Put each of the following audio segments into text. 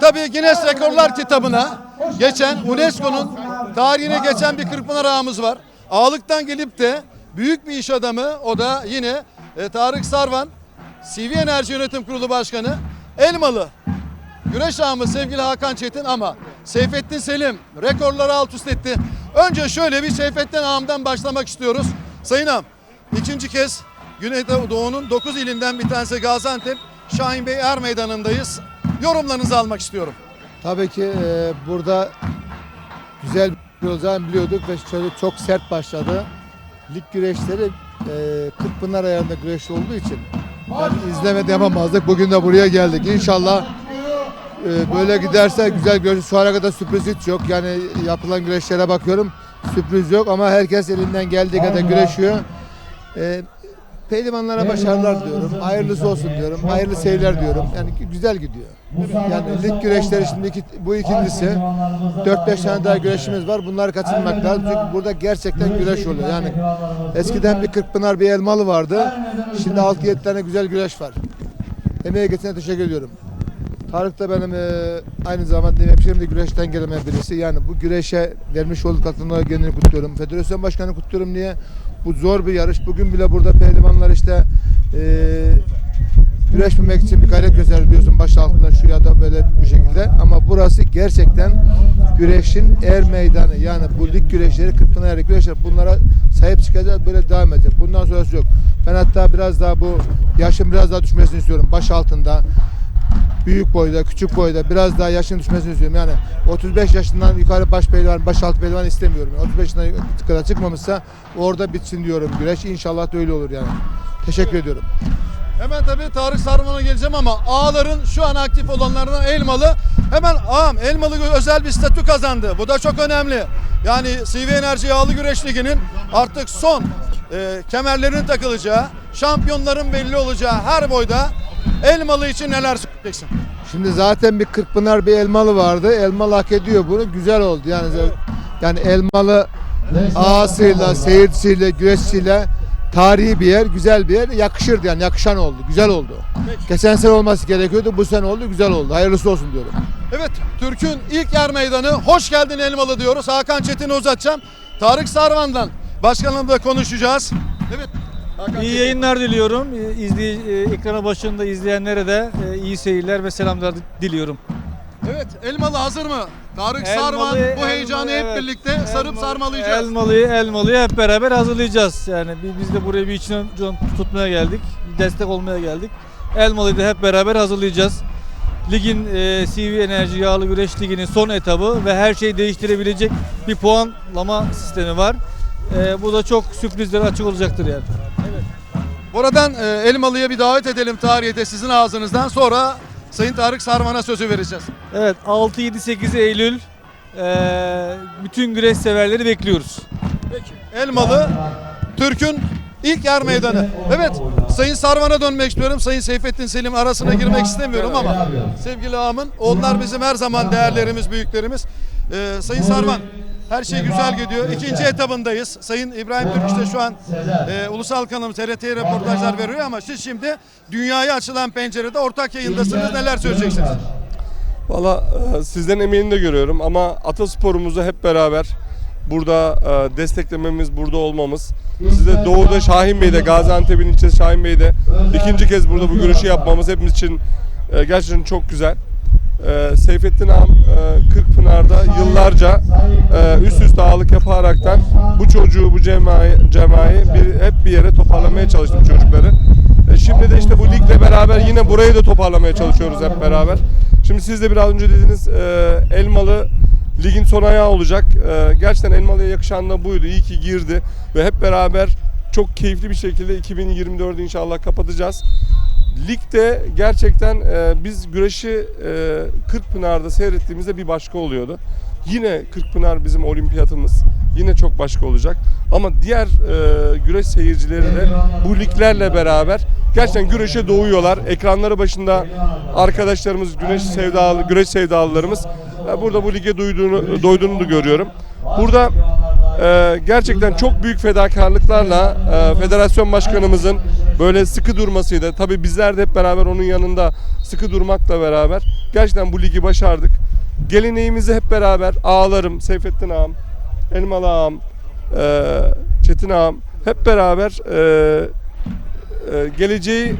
Tabii Guinness Rekorlar kitabına geçen UNESCO'nun tarihine geçen bir Kırkpınar ağamız var. Ağalıktan gelip de büyük bir iş adamı o da yine e, Tarık Sarvan CV Enerji Yönetim Kurulu Başkanı Elmalı Güreş ağamız sevgili Hakan Çetin ama Seyfettin Selim rekorları alt üst etti. Önce şöyle bir Seyfettin ağamdan başlamak istiyoruz. Sayın ağam ikinci kez Güneydoğu'nun 9 ilinden bir tanesi Gaziantep Şahin Bey Er Meydanı'ndayız. Yorumlarınızı almak istiyorum. Tabii ki e, burada güzel bir olacağını biliyorduk ve şöyle çok sert başladı. Lig güreşleri e, Kırkpınar ayarında güreş olduğu için ben izlemede yapamazdık. Bugün de buraya geldik. İnşallah e, böyle giderse güzel güreş. Şu ana kadar sürpriz hiç yok. Yani yapılan güreşlere bakıyorum. Sürpriz yok ama herkes elinden geldiği kadar güreşiyor. E, Pehlivanlara başarılar diyorum. Hayırlısı olsun diyorum. Hayırlı seyirler diyorum. Yani güzel gidiyor. Yani lig güreşleri şimdi iki, bu ikincisi. 4-5 tane daha güreşimiz var. Bunları kaçırmak lazım. Çünkü burada gerçekten güreş oluyor. Yani eskiden bir Kırkpınar bir Elmalı vardı. Şimdi 6-7 tane güzel güreş var. Emeğe geçene teşekkür ediyorum. Tarık da benim e, aynı zamanda hemşehrim de güreşten gelen birisi. Yani bu güreşe vermiş olduğu katkılarına kendini kutluyorum. Federasyon başkanı kutluyorum niye? Bu zor bir yarış. Bugün bile burada pehlivanlar işte e, güreşmemek için bir gayret gösteriyorsun baş altında şu ya da böyle bu şekilde. Ama burası gerçekten güreşin er meydanı. Yani bu lig güreşleri, Kırkpınar Yarı güreşleri bunlara sahip çıkacağız. Böyle devam edecek. Bundan sonrası yok. Ben hatta biraz daha bu yaşın biraz daha düşmesini istiyorum. Baş altında büyük boyda, küçük boyda biraz daha yaşın düşmesini istiyorum. Yani 35 yaşından yukarı baş pehlivan, baş alt pehlivan istemiyorum. Yani 35 yaşına kadar çıkmamışsa orada bitsin diyorum güreş. İnşallah da öyle olur yani. Teşekkür ediyorum. Hemen tabii Tarık Sarman'a geleceğim ama ağların şu an aktif olanlardan Elmalı. Hemen ağam Elmalı özel bir statü kazandı. Bu da çok önemli. Yani CV Enerji Yağlı Güreş Ligi'nin artık son e, kemerlerin takılacağı, şampiyonların belli olacağı her boyda Elmalı için neler söyleyeceksin? Şimdi zaten bir Kırkpınar bir Elmalı vardı. Elmalı hak ediyor bunu. Güzel oldu. Yani yani Elmalı ağasıyla, seyircisiyle, güreşçiyle tarihi bir yer, güzel bir yer. Yakışırdı yani. Yakışan oldu. Güzel oldu. Geçen sene olması gerekiyordu. Bu sene oldu. Güzel oldu. Hayırlısı olsun diyorum. Evet, Türk'ün ilk yer meydanı. Hoş geldin Elmalı diyoruz. Hakan Çetin'i uzatacağım. Tarık Sarvan'dan başkanımla konuşacağız. Evet. İyi yayınlar diliyorum. İzley, e, ekranı başında izleyenlere de e, iyi seyirler ve selamlar diliyorum. Evet, Elmalı hazır mı? Tarık Elmalı, Sarvan bu Elmalı, heyecanı hep evet. birlikte sarıp Elmalı- sarmalayacağız. Elmalıyı, elmalıyı hep beraber hazırlayacağız. Yani bi- biz de buraya bir için tutmaya geldik. Bir destek olmaya geldik. Elmalıyı da hep beraber hazırlayacağız. Ligin e, CV Enerji Yağlı Güreş Ligi'nin son etabı ve her şeyi değiştirebilecek bir puanlama sistemi var. E, bu da çok sürprizlere açık olacaktır yani. Buradan e, Elmalı'ya bir davet edelim tarihte sizin ağzınızdan. Sonra Sayın Tarık Sarvan'a sözü vereceğiz. Evet 6, 7, 8 Eylül eee, bütün güreş severleri bekliyoruz. Peki. Elmalı, Türk'ün ilk yer meydanı. Evet, Sayın Sarvan'a dönmek istiyorum. Sayın Seyfettin Selim arasına girmek istemiyorum ama sevgili ağamın, onlar bizim her zaman değerlerimiz, büyüklerimiz. Ee, Sayın Sarvan, her şey güzel gidiyor. İkinci etabındayız. Sayın İbrahim Türk işte şu an e, ulusal kanalım TRT'ye röportajlar veriyor ama siz şimdi dünyaya açılan pencerede ortak yayındasınız. Neler söyleyeceksiniz? Valla e, sizlerin emeğini de görüyorum ama atasporumuzu hep beraber burada e, desteklememiz, burada olmamız. Size Doğu'da Şahin Bey'de, Gaziantep'in ilçesi Şahin Bey'de ikinci kez burada bu görüşü yapmamız hepimiz için e, gerçekten çok güzel. E, Seyfettin Ağam e, Kırkpınar'da yıllarca e, üst üste ağalık yaparaktan bu çocuğu, bu cemayı, cemayı bir, hep bir yere toparlamaya çalıştım çocukları. E, şimdi de işte bu ligle beraber yine burayı da toparlamaya çalışıyoruz hep beraber. Şimdi siz de biraz önce dediniz e, Elmalı ligin son ayağı olacak. E, gerçekten Elmalı'ya yakışan da buydu. İyi ki girdi ve hep beraber çok keyifli bir şekilde 2024'ü inşallah kapatacağız. Ligde gerçekten e, biz güreşi e, Kırkpınar'da seyrettiğimizde bir başka oluyordu. Yine Kırkpınar bizim olimpiyatımız. Yine çok başka olacak. Ama diğer e, güreş seyircileri de bu liglerle beraber gerçekten güreşe doğuyorlar. Ekranları başında arkadaşlarımız, güreş sevdalı, güreş sevdalılarımız e, burada bu lige duyduğunu, doyduğunu da görüyorum. Burada e, gerçekten çok büyük fedakarlıklarla e, federasyon başkanımızın böyle sıkı durmasıyla tabii bizler de hep beraber onun yanında sıkı durmakla beraber gerçekten bu ligi başardık. Geleneğimizi hep beraber ağalarım, Seyfettin ağam, Elmalı ağam, e, Çetin ağam hep beraber e, e, geleceği,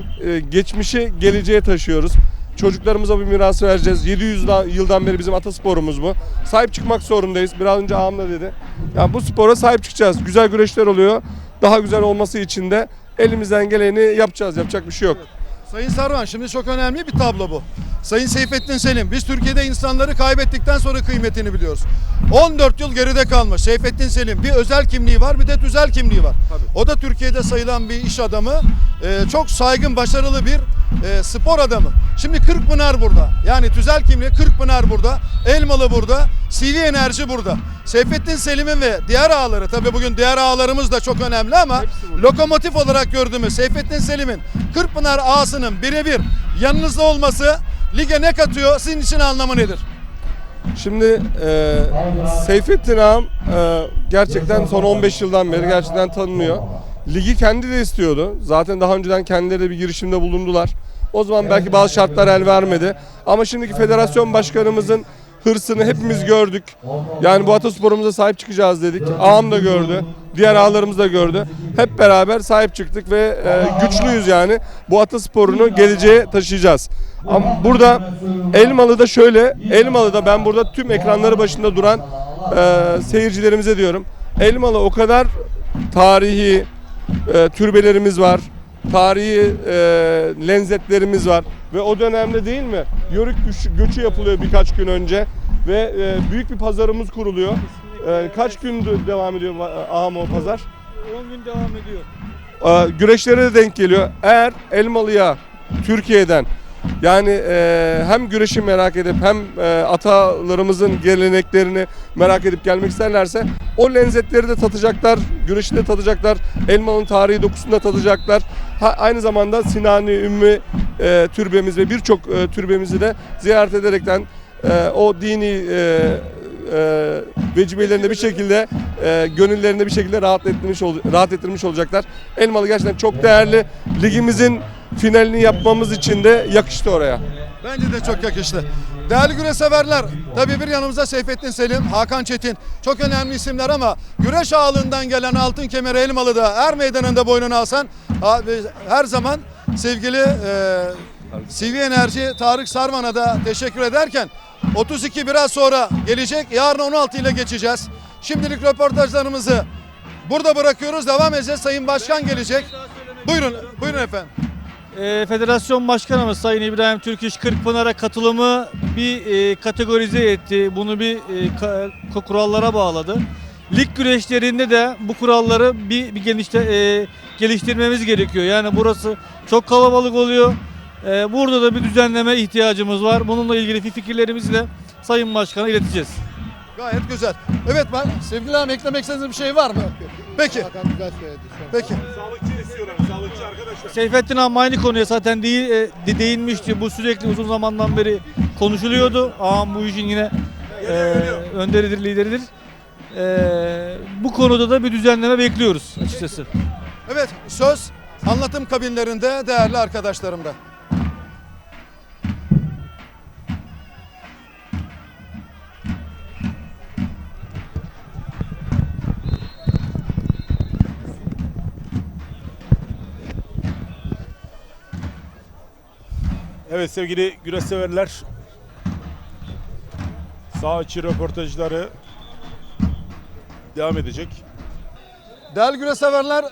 geçmişi geleceğe taşıyoruz. Çocuklarımıza bir miras vereceğiz. 700 da- yıldan beri bizim atasporumuz bu. Sahip çıkmak zorundayız. Biraz önce ağam da dedi. Ya bu spora sahip çıkacağız. Güzel güreşler oluyor. Daha güzel olması için de elimizden geleni yapacağız. Yapacak bir şey yok. Sayın Sarvan şimdi çok önemli bir tablo bu. Sayın Seyfettin Selim biz Türkiye'de insanları kaybettikten sonra kıymetini biliyoruz. 14 yıl geride kalmış Seyfettin Selim bir özel kimliği var bir de tüzel kimliği var. O da Türkiye'de sayılan bir iş adamı. Ee, çok saygın başarılı bir e, spor adamı. Şimdi Kırkpınar burada. Yani tüzel kimliği Kırkpınar burada. Elmalı burada. CV Enerji burada. Seyfettin Selim'in ve diğer ağaları tabii bugün diğer ağalarımız da çok önemli ama lokomotif olarak gördüğümüz Seyfettin Selim'in Kırkpınar ağasının birebir yanınızda olması lige ne katıyor? Sizin için anlamı nedir? Şimdi e, Seyfettin ağam e, gerçekten son 15 yıldan beri gerçekten tanınıyor. Ligi kendi de istiyordu. Zaten daha önceden kendileri de bir girişimde bulundular. O zaman belki bazı şartlar el vermedi. Ama şimdiki federasyon başkanımızın hırsını hepimiz gördük. Yani bu atasporumuza sahip çıkacağız dedik. Ağam da gördü. Diğer ağalarımız da gördü. Hep beraber sahip çıktık ve e, güçlüyüz yani. Bu atasporunu geleceğe taşıyacağız. Ama burada Elmalı'da şöyle, Elmalı'da ben burada tüm ekranları başında duran e, seyircilerimize diyorum. Elmalı o kadar tarihi e, türbelerimiz var. Tarihi e, lenzetlerimiz var. Ve o dönemde değil mi? Yörük göçü, göçü yapılıyor birkaç gün önce. Ve e, büyük bir pazarımız kuruluyor. E, kaç gün de- devam ediyor e, ağam o pazar? 10 gün devam ediyor. Ee, güreşlere de denk geliyor. Eğer Elmalı'ya Türkiye'den yani e, hem güreşi merak edip hem e, atalarımızın geleneklerini merak edip gelmek isterlerse o lezzetleri de tatacaklar, güreşi de tatacaklar, Elmalı'nın tarihi dokusunu da tatacaklar. Ha, aynı zamanda Sinani, Ümmü e, türbemiz ve birçok e, türbemizi de ziyaret ederekten e, o dini e, e, vecibelerinde bir şekilde e, gönüllerinde bir şekilde rahat ettirmiş ol, rahat ettirmiş olacaklar. Elmalı gerçekten çok değerli. Ligimizin finalini yapmamız için de yakıştı oraya. Bence de çok yakıştı. Değerli güreş severler, tabii bir yanımızda Seyfettin Selim, Hakan Çetin. Çok önemli isimler ama güreş ağalığından gelen altın kemeri Elmalı'da er meydanında boynuna abi, her zaman sevgili e, CV Enerji Tarık Sarman'a da teşekkür ederken 32 biraz sonra gelecek. Yarın 16 ile geçeceğiz. Şimdilik röportajlarımızı burada bırakıyoruz. Devam edeceğiz. Sayın Başkan gelecek. Buyurun, buyurun efendim. Ee, Federasyon Başkanımız Sayın İbrahim Türkiş Kırkpınar'a katılımı bir e, kategorize etti. Bunu bir e, ka- kurallara bağladı. Lig güreşlerinde de bu kuralları bir, bir genişte, e, geliştirmemiz gerekiyor. Yani burası çok kalabalık oluyor. E, burada da bir düzenleme ihtiyacımız var. Bununla ilgili fikirlerimizi de Sayın Başkan'a ileteceğiz. Gayet güzel. Evet ben sevgili hanım eklemek istediğiniz bir şey var mı? Peki. Hakan güzel söyledi şu an. Peki. Seyfettin Ağam aynı konuya zaten değil, e, de- değinmişti. Bu sürekli uzun zamandan beri konuşuluyordu. Ağam bu işin yine e, önderidir, lideridir. E, bu konuda da bir düzenleme bekliyoruz açıkçası. Evet söz anlatım kabinlerinde değerli arkadaşlarımda. Evet sevgili güreş severler. Sağ içi röportajları devam edecek. Değerli güreş severler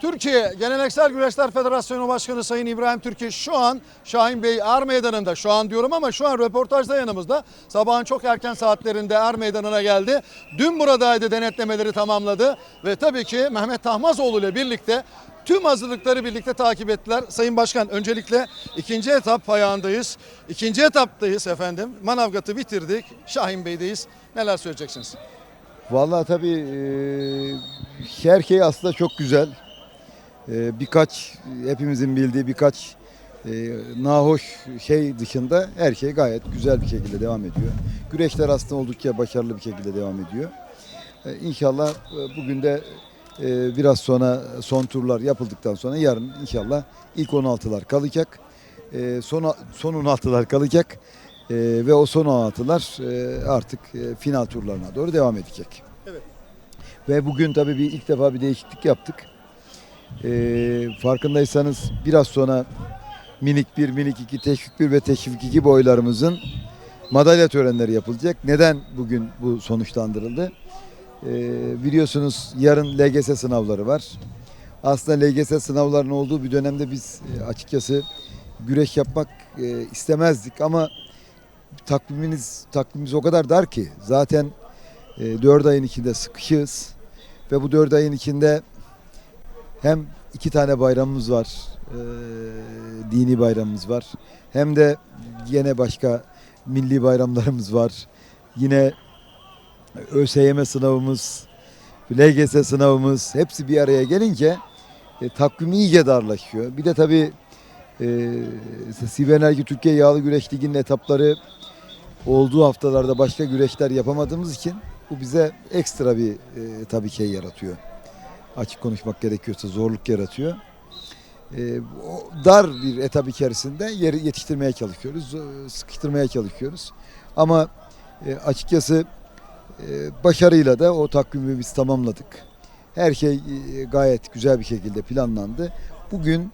Türkiye Geleneksel Güreşler Federasyonu Başkanı Sayın İbrahim Türkiye şu an Şahin Bey Er Meydanı'nda. Şu an diyorum ama şu an röportajda yanımızda. Sabahın çok erken saatlerinde Er Meydanı'na geldi. Dün buradaydı denetlemeleri tamamladı. Ve tabii ki Mehmet Tahmazoğlu ile birlikte tüm hazırlıkları birlikte takip ettiler. Sayın Başkan öncelikle ikinci etap ayağındayız. İkinci etaptayız efendim. Manavgat'ı bitirdik. Şahin Bey'deyiz. Neler söyleyeceksiniz? Vallahi tabii e, her şey aslında çok güzel. E, birkaç hepimizin bildiği birkaç e, nahoş şey dışında her şey gayet güzel bir şekilde devam ediyor. Güreşler aslında oldukça başarılı bir şekilde devam ediyor. E, İnşallah e, bugün de e, biraz sonra son turlar yapıldıktan sonra yarın inşallah ilk 16'lar kalacak. E, son, son 16'lar kalacak. E, ve o son 16'lar e, artık e, final turlarına doğru devam edecek. Evet. Ve bugün tabii bir ilk defa bir değişiklik yaptık. Farkındaysanız biraz sonra minik 1, minik 2, teşvik 1 ve teşvik 2 boylarımızın madalya törenleri yapılacak. Neden bugün bu sonuçlandırıldı? E, biliyorsunuz yarın LGS sınavları var. Aslında LGS sınavlarının olduğu bir dönemde biz e, açıkçası güreş yapmak e, istemezdik ama takviminiz takvimimiz o kadar dar ki zaten e, 4 ayın içinde sıkışığız ve bu 4 ayın içinde hem iki tane bayramımız var, e, dini bayramımız var, hem de yine başka milli bayramlarımız var. Yine ÖSYM sınavımız, LGS sınavımız hepsi bir araya gelince e, takvim iyice darlaşıyor. Bir de tabii e, Sive Enerji Türkiye Yağlı Güreş Ligi'nin etapları olduğu haftalarda başka güreşler yapamadığımız için bu bize ekstra bir e, tabii şey yaratıyor. Açık konuşmak gerekiyorsa zorluk yaratıyor. E, dar bir etap içerisinde yeri yetiştirmeye çalışıyoruz, e, sıkıştırmaya çalışıyoruz. Ama e, açıkçası başarıyla da o takvimi biz tamamladık. Her şey e, gayet güzel bir şekilde planlandı. Bugün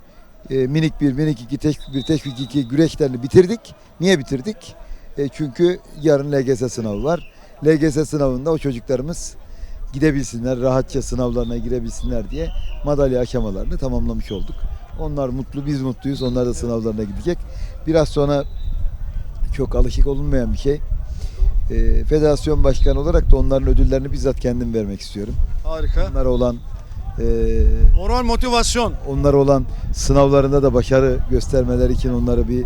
e, minik bir, minik iki, teşvik bir, teşvik iki güreşlerini bitirdik. Niye bitirdik? E, çünkü yarın LGS sınavı var. LGS sınavında o çocuklarımız gidebilsinler, rahatça sınavlarına girebilsinler diye madalya aşamalarını tamamlamış olduk. Onlar mutlu, biz mutluyuz. Onlar da sınavlarına gidecek. Biraz sonra çok alışık olunmayan bir şey. E, federasyon başkanı olarak da onların ödüllerini bizzat kendim vermek istiyorum. Harika. Onlara olan e, Moral motivasyon. onlara olan sınavlarında da başarı göstermeleri için onları bir,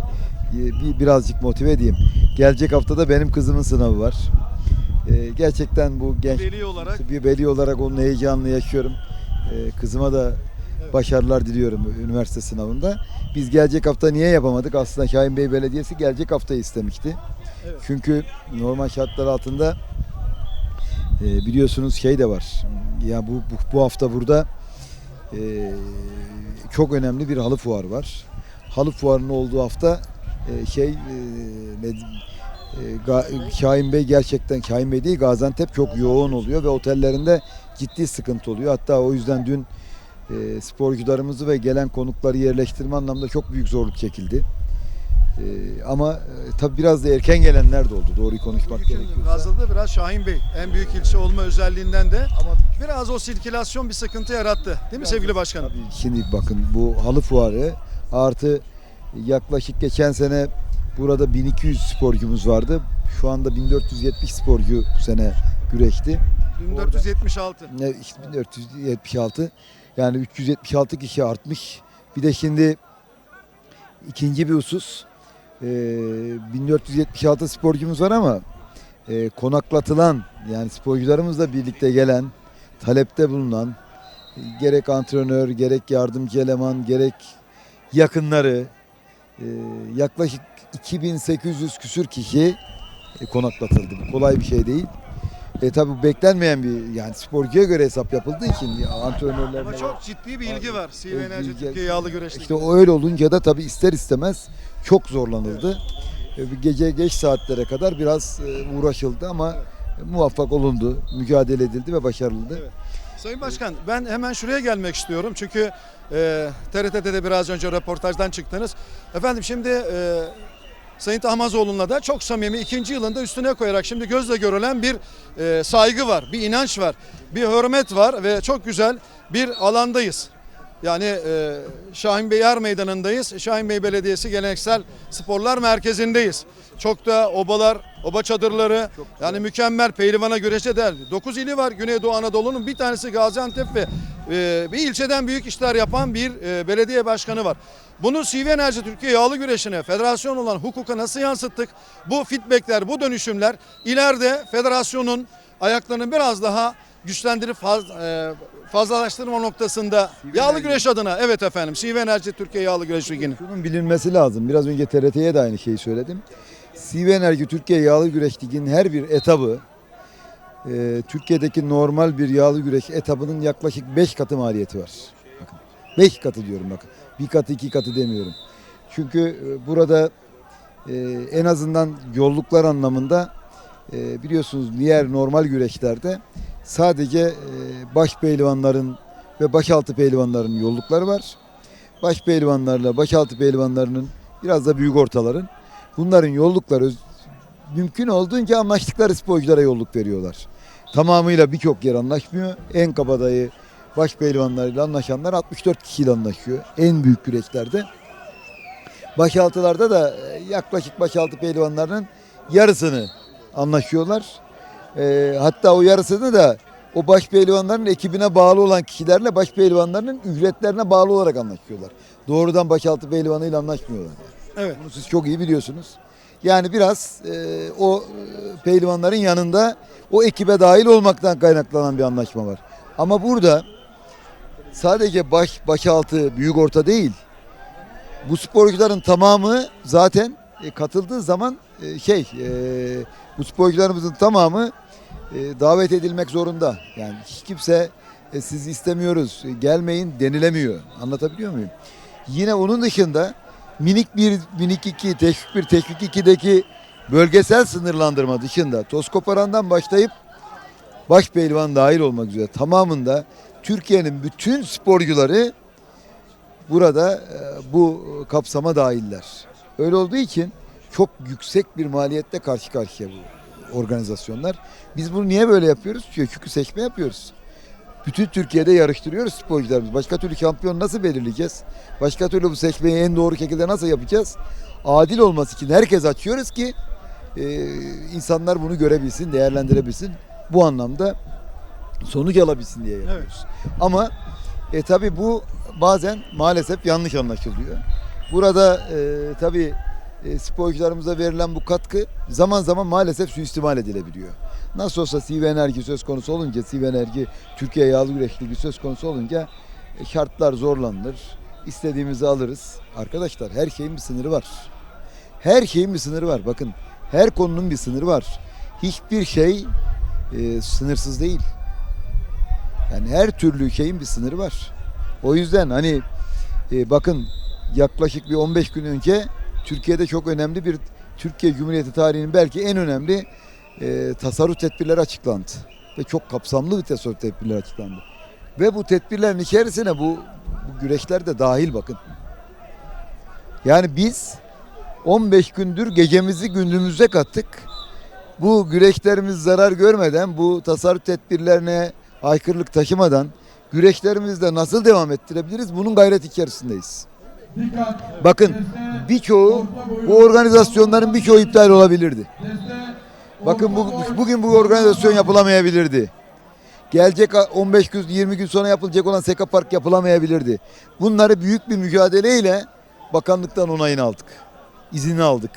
bir birazcık motive edeyim. Gelecek haftada benim kızımın sınavı var. Ee, gerçekten bu genç Veli olarak bir veli olarak onun heyecanını yaşıyorum. Ee, kızıma da başarılar diliyorum üniversite sınavında. Biz gelecek hafta niye yapamadık? Aslında Şahin Bey Belediyesi gelecek haftayı istemişti. Evet. Çünkü normal şartlar altında e, biliyorsunuz şey de var. Ya bu bu, bu hafta burada e, çok önemli bir halı fuarı var. Halı fuarının olduğu hafta e, şey e, ne, Şahin Bey gerçekten Şahin Bey değil Gaziantep çok yoğun oluyor ve otellerinde ciddi sıkıntı oluyor. Hatta o yüzden dün e, sporcularımızı ve gelen konukları yerleştirme anlamda çok büyük zorluk çekildi. E, ama e, tabii biraz da erken gelenler de oldu. Doğruyu konuşmak gerekiyorsa. Gazlı'da biraz Şahin Bey en büyük ilçe olma özelliğinden de Ama biraz o sirkülasyon bir sıkıntı yarattı. Değil mi sevgili başkanım? Tabii şimdi bakın bu halı fuarı artı yaklaşık geçen sene burada 1200 sporcumuz vardı. Şu anda 1470 sporcu bu sene güreşti. 1476. Ne işte 1476 yani 376 kişi artmış. Bir de şimdi ikinci bir husus e, 1476 sporcumuz var ama e, konaklatılan yani sporcularımızla birlikte gelen talepte bulunan e, gerek antrenör gerek yardımcı eleman gerek yakınları e, yaklaşık 2800 küsür kişi e, konaklatıldı. Bu kolay bir şey değil. E tabi beklenmeyen bir yani sporcuya göre hesap yapıldığı için ya, Ama çok ciddi bir ilgi var CV Enerji Türkiye Yağlı Güreşlik. işte o öyle olunca da tabi ister istemez çok zorlanıldı. E, Gece geç saatlere kadar biraz e, uğraşıldı ama muvaffak olundu, mücadele edildi ve başarılıydı. Evet. Sayın Başkan ben hemen şuraya gelmek istiyorum. Çünkü e, TRT'de de biraz önce röportajdan çıktınız. Efendim şimdi e, Sayın Tahmazoğlu'na da çok samimi ikinci yılında üstüne koyarak şimdi gözle görülen bir e, saygı var, bir inanç var, bir hürmet var ve çok güzel bir alandayız. Yani e, Şahin Bey Er Meydanı'ndayız. Şahin Bey Belediyesi Geleneksel Sporlar Merkezi'ndeyiz. Çok da obalar, oba çadırları yani mükemmel pehlivana güreşe değer. 9 ili var Güneydoğu Anadolu'nun bir tanesi Gaziantep ve e, bir ilçeden büyük işler yapan bir e, belediye başkanı var. Bunu CV Enerji Türkiye Yağlı Güreşi'ne, federasyon olan hukuka nasıl yansıttık? Bu feedbackler, bu dönüşümler ileride federasyonun ayaklarını biraz daha güçlendirip faz, e, fazlalaştırma noktasında yağlı güreş adına evet efendim CV Enerji Türkiye Yağlı Güreş Ligi'nin. Şunun bilinmesi lazım. Biraz önce TRT'ye de aynı şeyi söyledim. CV Enerji Türkiye Yağlı Güreş Ligi'nin her bir etabı e, Türkiye'deki normal bir yağlı güreş etabının yaklaşık 5 katı maliyeti var. Bakın 5 katı diyorum bakın. Bir katı iki katı demiyorum. Çünkü e, burada e, en azından yolluklar anlamında e, biliyorsunuz diğer normal güreşlerde sadece e, baş pehlivanların ve başaltı pehlivanların yollukları var. Baş pehlivanlarla başaltı pehlivanlarının biraz da büyük ortaların bunların yollukları mümkün olduğunca anlaştıkları sporculara yolluk veriyorlar. Tamamıyla birçok yer anlaşmıyor. En kabadayı baş pehlivanlarıyla anlaşanlar 64 kişiyle anlaşıyor. En büyük güreşlerde. Başaltılarda da e, yaklaşık başaltı pehlivanlarının yarısını anlaşıyorlar. E, hatta o yarısını da o baş pehlivanların ekibine bağlı olan kişilerle baş pehlivanlarının ücretlerine bağlı olarak anlaşıyorlar. Doğrudan başaltı pehlivanıyla anlaşmıyorlar. Evet. Bunu siz çok iyi biliyorsunuz. Yani biraz e, o e, pehlivanların yanında o ekibe dahil olmaktan kaynaklanan bir anlaşma var. Ama burada sadece baş başaltı büyük orta değil. Bu sporcuların tamamı zaten e, katıldığı zaman e, şey e, bu sporcularımızın tamamı e, davet edilmek zorunda. Yani hiç kimse e, sizi istemiyoruz e, gelmeyin denilemiyor. Anlatabiliyor muyum? Yine onun dışında minik bir, minik iki, teşvik bir, teşvik ikideki bölgesel sınırlandırma dışında Toskoparan'dan başlayıp baş pehlivan dahil olmak üzere tamamında Türkiye'nin bütün sporcuları burada e, bu kapsama dahiller. Öyle olduğu için çok yüksek bir maliyette karşı karşıya bu organizasyonlar. Biz bunu niye böyle yapıyoruz? Çünkü seçme yapıyoruz. Bütün Türkiye'de yarıştırıyoruz sporcularımız. Başka türlü şampiyon nasıl belirleyeceğiz? Başka türlü bu seçmeyi en doğru şekilde nasıl yapacağız? Adil olması için herkes açıyoruz ki e, insanlar bunu görebilsin, değerlendirebilsin. Bu anlamda sonuç alabilsin diye yapıyoruz. Ama e, tabi bu bazen maalesef yanlış anlaşılıyor. Burada e, tabi e, sporcularımıza verilen bu katkı zaman zaman maalesef suistimal edilebiliyor. Nasıl olsa CV Enerji söz konusu olunca, CV Enerji Türkiye Yağlı Güreş Ligi söz konusu olunca e, şartlar zorlanır. İstediğimizi alırız. Arkadaşlar her şeyin bir sınırı var. Her şeyin bir sınırı var. Bakın her konunun bir sınırı var. Hiçbir şey e, sınırsız değil. Yani her türlü şeyin bir sınırı var. O yüzden hani e, bakın yaklaşık bir 15 gün önce Türkiye'de çok önemli bir Türkiye Cumhuriyeti tarihinin belki en önemli e, tasarruf tedbirleri açıklandı. Ve çok kapsamlı bir tasarruf tedbirleri açıklandı. Ve bu tedbirlerin içerisine bu, bu güreşler de dahil bakın. Yani biz 15 gündür gecemizi gündüzümüze kattık. Bu güreşlerimiz zarar görmeden, bu tasarruf tedbirlerine aykırılık taşımadan güreşlerimizde nasıl devam ettirebiliriz? Bunun gayret içerisindeyiz. Bakın birçoğu bu organizasyonların birçoğu iptal olabilirdi. Bakın bu, bugün bu organizasyon yapılamayabilirdi. Gelecek 15 gün 20 gün sonra yapılacak olan Seka Park yapılamayabilirdi. Bunları büyük bir mücadeleyle bakanlıktan onayını aldık. İzini aldık.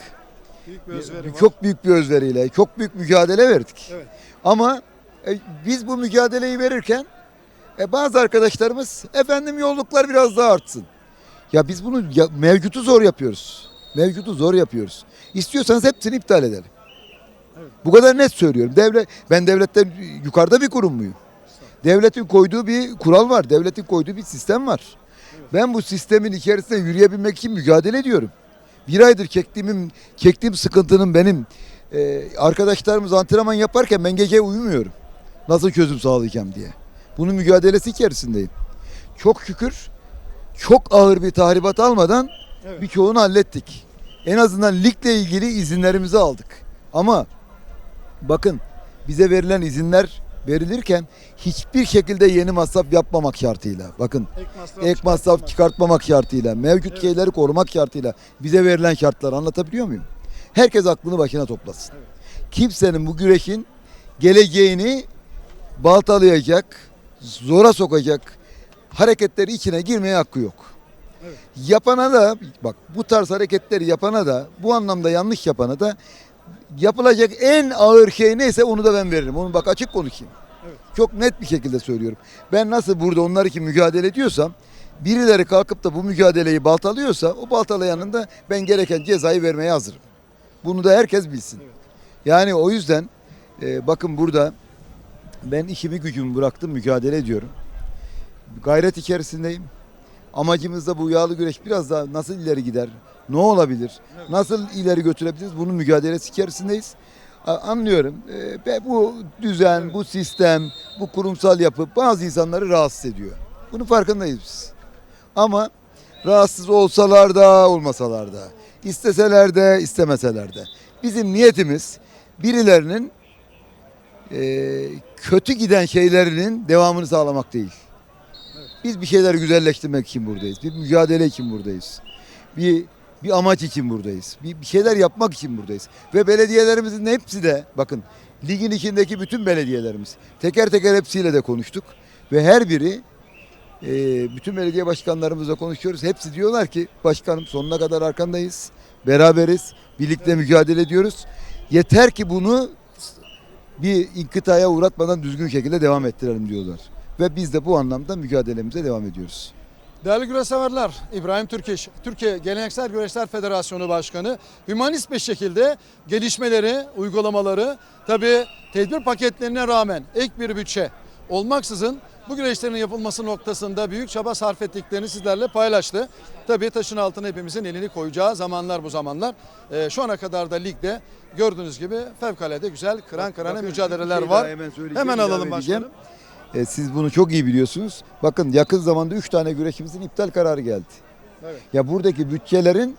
Büyük bir özveri var. Çok büyük bir özveriyle, çok büyük mücadele verdik. Evet. Ama e, biz bu mücadeleyi verirken e, bazı arkadaşlarımız efendim yolluklar biraz daha artsın. Ya biz bunu ya- mevcutu zor yapıyoruz. Mevcutu zor yapıyoruz. İstiyorsanız hepsini iptal edelim. Bu kadar net söylüyorum. Devlet ben devletten yukarıda bir kurum muyum? Devletin koyduğu bir kural var. Devletin koyduğu bir sistem var. Ben bu sistemin içerisinde yürüyebilmek için mücadele ediyorum. Bir aydır çektiğim, çektiğim sıkıntının benim e, arkadaşlarımız antrenman yaparken ben gece uyumuyorum. Nasıl çözüm sağlayacağım diye. Bunun mücadelesi içerisindeyim. Çok şükür çok ağır bir tahribat almadan Evet. birçoğunu hallettik. En azından ligle ilgili izinlerimizi aldık. Ama bakın bize verilen izinler verilirken hiçbir şekilde yeni masraf yapmamak şartıyla. Bakın Ek masraf, ek masraf çıkartmamak şartıyla, mevcut Evet. şeyleri korumak şartıyla bize verilen şartları anlatabiliyor muyum? Herkes aklını başına toplasın. Kimsenin bu güreşin geleceğini baltalayacak, zora sokacak hareketleri içine girmeye hakkı yok. Evet. Yapana da bak bu tarz hareketleri yapana da bu anlamda yanlış yapana da yapılacak en ağır şey neyse onu da ben veririm. Onu bak açık konuşayım. Evet. Çok net bir şekilde söylüyorum. Ben nasıl burada onlar için mücadele ediyorsam birileri kalkıp da bu mücadeleyi baltalıyorsa o baltalayanın da ben gereken cezayı vermeye hazırım. Bunu da herkes bilsin. Yani o yüzden e, bakın burada Ben işimi gücümü bıraktım, mücadele ediyorum. Gayret içerisindeyim. Amacımız da bu yağlı güreş biraz daha nasıl ileri gider? Ne olabilir? Nasıl ileri götürebiliriz? Bunun mücadelesi içerisindeyiz. Anlıyorum. Ve bu düzen, bu sistem, bu kurumsal yapı bazı insanları rahatsız ediyor. Bunun farkındayız biz. Ama rahatsız olsalar da olmasalar da, isteseler de istemeseler de. Bizim niyetimiz birilerinin e, kötü giden şeylerinin devamını sağlamak değil. Biz bir şeyleri güzelleştirmek için buradayız. Bir mücadele için buradayız. Bir bir amaç için buradayız. Bir, bir şeyler yapmak için buradayız. Ve belediyelerimizin hepsi de bakın ligin içindeki bütün belediyelerimiz teker teker hepsiyle de konuştuk ve her biri e, bütün belediye başkanlarımızla konuşuyoruz. Hepsi diyorlar ki başkanım sonuna kadar arkandayız. Beraberiz. Birlikte mücadele ediyoruz. Yeter ki bunu bir inkıtaya uğratmadan düzgün şekilde devam ettirelim diyorlar. Ve biz de bu anlamda mücadelemize devam ediyoruz. Değerli güreşseverler, İbrahim Türkeş, Türkiye Geleneksel Güreşler Federasyonu Başkanı, hümanist bir şekilde gelişmeleri, uygulamaları, tabii tedbir paketlerine rağmen ek bir bütçe olmaksızın bu güreşlerin yapılması noktasında büyük çaba sarf ettiklerini sizlerle paylaştı. Tabii taşın altına hepimizin elini koyacağı zamanlar bu zamanlar. Ee, şu ana kadar da ligde gördüğünüz gibi fevkalade güzel kıran kırana mücadeleler şey var. hemen Hemen alalım başkanım. E, siz bunu çok iyi biliyorsunuz. Bakın yakın zamanda 3 tane güreşimizin iptal kararı geldi. Evet. Ya buradaki bütçelerin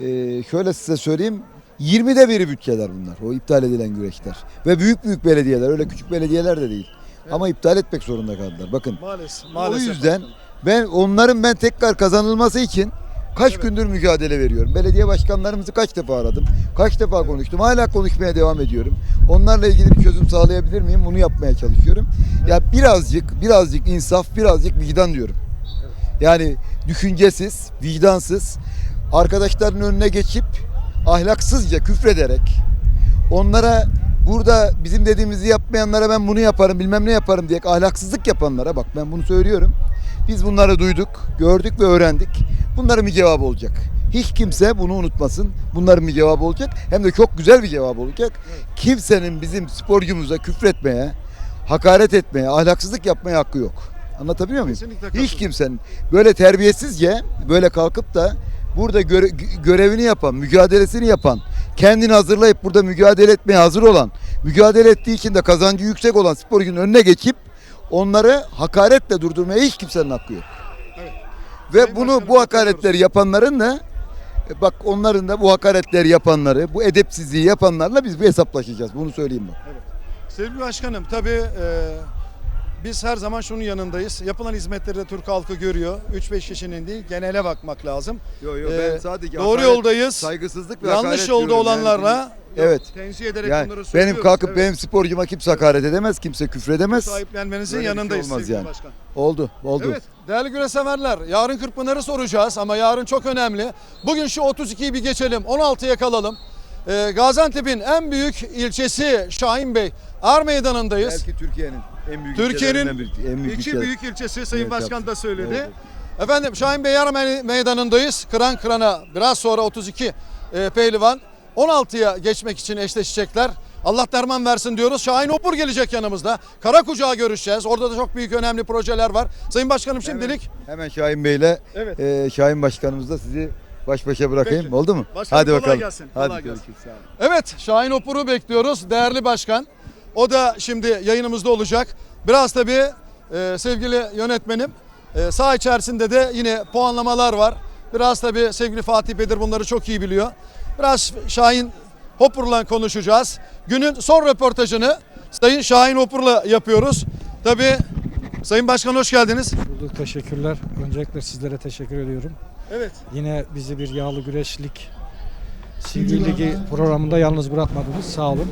e, şöyle size söyleyeyim 20'de biri bütçeler bunlar. O iptal edilen güreşler. Ve büyük büyük belediyeler öyle küçük belediyeler de değil. Ama iptal etmek zorunda kaldılar. Bakın Maalesef. o maalesef yüzden başkanım. ben onların ben tekrar kazanılması için kaç gündür mücadele veriyorum. Belediye başkanlarımızı kaç defa aradım. Kaç defa konuştum. Hala konuşmaya devam ediyorum. Onlarla ilgili bir çözüm sağlayabilir miyim? Bunu yapmaya çalışıyorum. Ya birazcık birazcık insaf, birazcık vicdan diyorum. Yani düşüncesiz, vicdansız arkadaşların önüne geçip ahlaksızca küfrederek onlara burada bizim dediğimizi yapmayanlara ben bunu yaparım bilmem ne yaparım diye ahlaksızlık yapanlara bak ben bunu söylüyorum. Biz bunları duyduk, gördük ve öğrendik. Bunların bir cevabı olacak. Hiç kimse bunu unutmasın. Bunların bir cevabı olacak. Hem de çok güzel bir cevap olacak. Kimsenin bizim sporcumuza küfretmeye, hakaret etmeye, ahlaksızlık yapmaya hakkı yok. Anlatabiliyor muyum? Kesinlikle Hiç kimsenin böyle terbiyesizce böyle kalkıp da burada göre- gö- görevini yapan, mücadelesini yapan, kendini hazırlayıp burada mücadele etmeye hazır olan, mücadele ettiği için de kazancı yüksek olan sporcunun önüne geçip onları hakaretle durdurmaya hiç kimsenin hakkı yok. Evet. Ve Sayın bunu Başkanım, bu hakaretleri yapanların da e, bak onların da bu hakaretleri yapanları, bu edepsizliği yapanlarla biz bir hesaplaşacağız. Bunu söyleyeyim bak. Sevgili başkanım tabii e, biz her zaman şunun yanındayız. Yapılan hizmetleri de Türk halkı görüyor. 3-5 kişinin değil genele bakmak lazım. Yo, yo, ben sadece Doğru yoldayız. saygısızlık ve Yanlış hakaret yolda diyorum. Yani olanlarla Evet. tenzih ederek Yani bunları benim söylüyoruz. kalkıp Evet. benim sporcuma kimse hakaret edemez, kimse küfredemez. sahiplenmenizin Böyle şey yanındayız olmaz sevgili yani. başkan. Oldu, oldu. Evet değerli güreşseverler yarın Kırkpınar'ı soracağız ama yarın çok önemli. Bugün şu 32'yi bir geçelim 16'ya kalalım. Ee, Gaziantep'in en büyük ilçesi Şahin Bey Ar Meydanı'ndayız. Belki Türkiye'nin en büyük Türkiye'nin en büyük İki büyük ilçesi Sayın Evet, Başkan da söyledi. Evet. Efendim Şahin Bey Yar Meydanı'ndayız. Kıran kırana biraz sonra 32 e, pehlivan 16'ya geçmek için eşleşecekler. Allah derman versin diyoruz. Şahin Opur gelecek yanımızda. Karakucağı görüşeceğiz. Orada da çok büyük önemli projeler var. Sayın Başkanım şimdilik Hemen Şahin Bey'le Evet. e, Şahin Başkanımızla sizi baş başa bırakayım. Peki. Oldu mu? Başkanım, Hadi bakalım. gelsin, Hadi kolay gelsin. görüşürüz. Evet Şahin Opur'u bekliyoruz. Değerli başkan. O da şimdi yayınımızda olacak. Biraz tabii e, sevgili yönetmenim e, saha içerisinde de yine puanlamalar var. Biraz tabii sevgili Fatih Bedir bunları çok iyi biliyor. Biraz Şahin Hopur'la konuşacağız. Günün son röportajını Sayın Şahin Hopur'la yapıyoruz. Tabii Sayın Başkan hoş geldiniz. Bulduk teşekkürler. Öncelikle sizlere teşekkür ediyorum. Evet. Yine bizi bir yağlı güreşlik CV Ligi programında yalnız bırakmadınız. Sağ olun.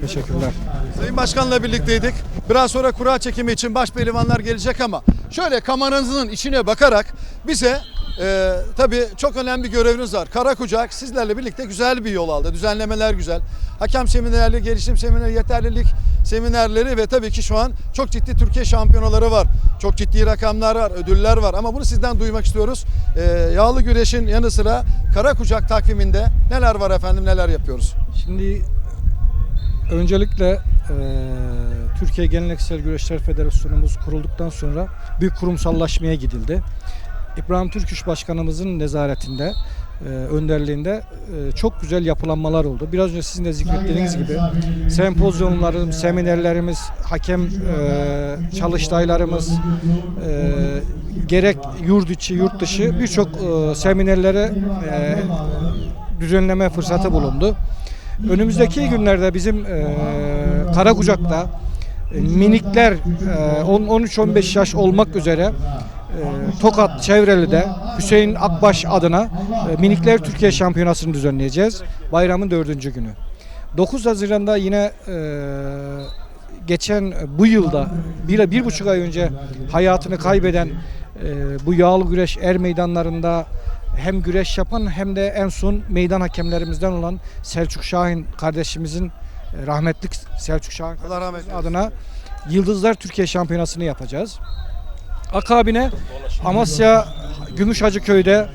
Teşekkürler. Sayın Başkan'la birlikteydik. Biraz sonra kura çekimi için baş pehlivanlar gelecek ama şöyle kameranızın içine bakarak bize e, tabii çok önemli bir göreviniz var. Karakucak sizlerle birlikte güzel bir yol aldı. Düzenlemeler güzel. Hakem seminerleri, gelişim seminerleri, yeterlilik seminerleri ve tabii ki şu an çok ciddi Türkiye şampiyonaları var. Çok ciddi rakamlar var, ödüller var ama bunu sizden duymak istiyoruz. E, yağlı güreşin yanı sıra Karakucak takviminde neler var efendim, neler yapıyoruz? Şimdi öncelikle eee Türkiye Geleneksel Güreşler Federasyonumuz kurulduktan sonra büyük kurumsallaşmaya gidildi. İbrahim Türküş Başkanımızın nezaretinde, e, önderliğinde e, çok güzel yapılanmalar oldu. Biraz önce sizin de zikrettiğiniz gibi sempozyumlarımız, seminerlerimiz, hakem e, çalıştaylarımız, e, gerek yurt içi, yurt dışı birçok e, seminerlere e, düzenleme fırsatı bulundu. Önümüzdeki günlerde bizim e, Karakucak'ta e, minikler e, 10 13-15 yaş olmak üzere e, Tokat Çevreli'de Hüseyin Akbaş adına e, minikler Türkiye Şampiyonası'nı düzenleyeceğiz. Bayramın dördüncü günü. 9 Haziran'da yine e, geçen bu yılda bir, bir buçuk ay önce hayatını kaybeden e, bu yağlı güreş er meydanlarında hem güreş yapan hem de en son meydan hakemlerimizden olan Selçuk Şahin kardeşimizin e, rahmetli Selçuk Şahin Allah rahmet eylesin. adına Yıldızlar Türkiye Şampiyonası'nı yapacağız. Akabine Amasya Gümüşhacıköy'de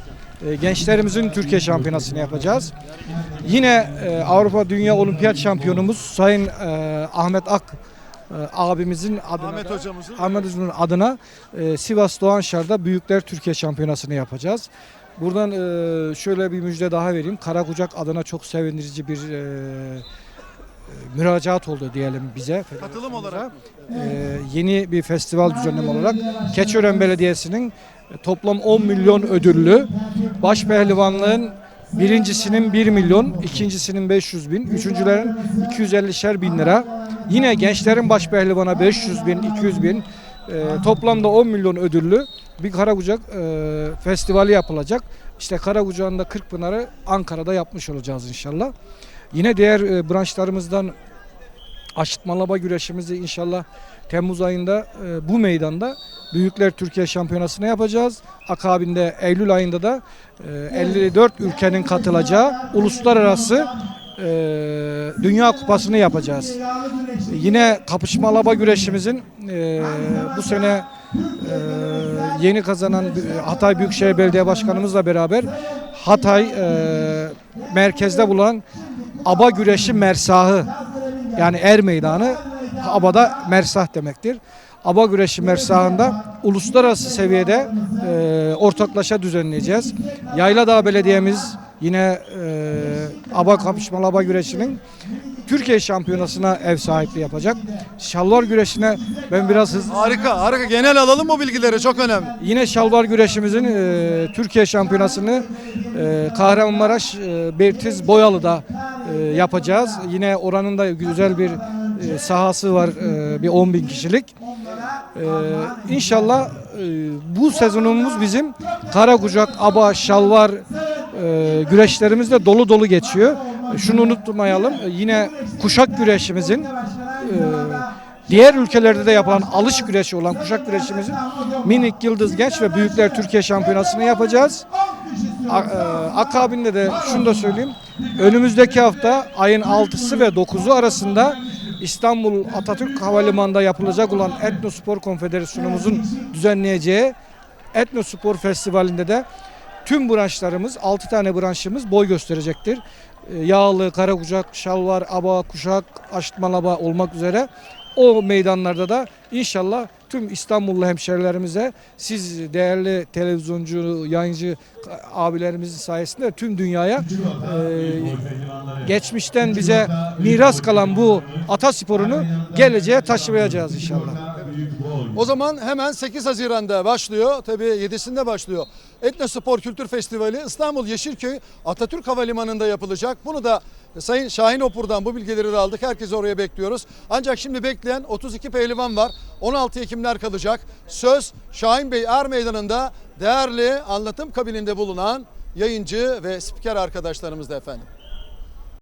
e, gençlerimizin Türkiye Şampiyonası'nı yapacağız. Yine e, Avrupa Dünya Olimpiyat Şampiyonumuz Sayın e, Ahmet Ak abimizin adına Ahmet hocamızın. Ahmet Hocam'ın adına Sivas Doğanşar'da Büyükler Türkiye Şampiyonası'nı yapacağız. Buradan şöyle bir müjde daha vereyim. Karakucak adına çok sevindirici bir müracaat oldu diyelim bize. Katılım olarak. Yeni bir festival düzenleme olarak Keçiören Belediyesi'nin toplam 10 milyon ödüllü baş pehlivanlığın birincisinin 1 milyon, ikincisinin 500 bin, üçüncülerin 250'şer bin lira. Yine gençlerin baş pehlivana 500 bin, 200 bin, e, toplamda 10 milyon ödüllü bir Karakucak e, festivali yapılacak. İşte Karakucak'ın da Kırkpınar'ı Ankara'da yapmış olacağız inşallah. Yine diğer e, branşlarımızdan aşıtmalaba güreşimizi inşallah Temmuz ayında e, bu meydanda Büyükler Türkiye Şampiyonası'nı yapacağız. Akabinde Eylül ayında da e, 54 ülkenin katılacağı uluslararası e, Dünya Kupası'nı yapacağız. Yine kapışmalaba güreşimizin e, bu sene e, yeni kazanan e, Hatay Büyükşehir Belediye Başkanımızla beraber Hatay e, merkezde bulunan Aba Güreşi Mersahı yani er meydanı Abada Mersah demektir. Aba güreşi mersahında uluslararası seviyede e, ortaklaşa düzenleyeceğiz. Yayladağ Belediye'miz yine e, Aba kapışmalı Aba güreşinin Türkiye şampiyonasına ev sahipliği yapacak. Şalvar güreşine ben biraz hızlı Harika harika. Genel alalım bu bilgileri çok önemli. Yine şalvar güreşimizin e, Türkiye şampiyonasını e, Kahramanmaraş e, Bertiz Boyalı'da e, yapacağız. Yine oranın da güzel bir e, sahası var e, bir 10 bin kişilik. E, inşallah e, bu sezonumuz bizim Karakucak, Aba, Şalvar e, güreşlerimiz de dolu dolu geçiyor. E, Şunu unutmayalım. e, Yine kuşak güreşimizin e, Diğer ülkelerde de yapılan alış güreşi olan kuşak güreşimizin minik yıldız genç ve büyükler Türkiye şampiyonasını yapacağız. Akabinde de şunu da söyleyeyim. Önümüzdeki hafta ayın 6'sı ve 9'u arasında İstanbul Atatürk Havalimanı'nda yapılacak olan Etnospor Konfederasyonumuzun düzenleyeceği Etnospor Festivali'nde de tüm branşlarımız 6 tane branşımız boy gösterecektir. E, Yağlı, karakucak, şalvar, aba, kuşak, aşıtmalaba olmak üzere o meydanlarda da inşallah tüm İstanbullu hemşerilerimize siz değerli televizyoncu, yayıncı abilerimizin sayesinde tüm dünyaya e, geçmişten bize miras kalan bu atasporunu geleceğe taşıyacağız inşallah. O zaman hemen 8 Haziran'da başlıyor. Tabii 7'sinde başlıyor. Etnospor Kültür Festivali İstanbul Yeşilköy Atatürk Havalimanı'nda yapılacak. Bunu da Sayın Şahin Opur'dan bu bilgileri de aldık. Herkesi oraya bekliyoruz. Ancak şimdi bekleyen 32 pehlivan var. 16 Ekimler kalacak. Söz Şahin Bey Er Meydanı'nda değerli anlatım kabininde bulunan yayıncı ve spiker arkadaşlarımızda efendim.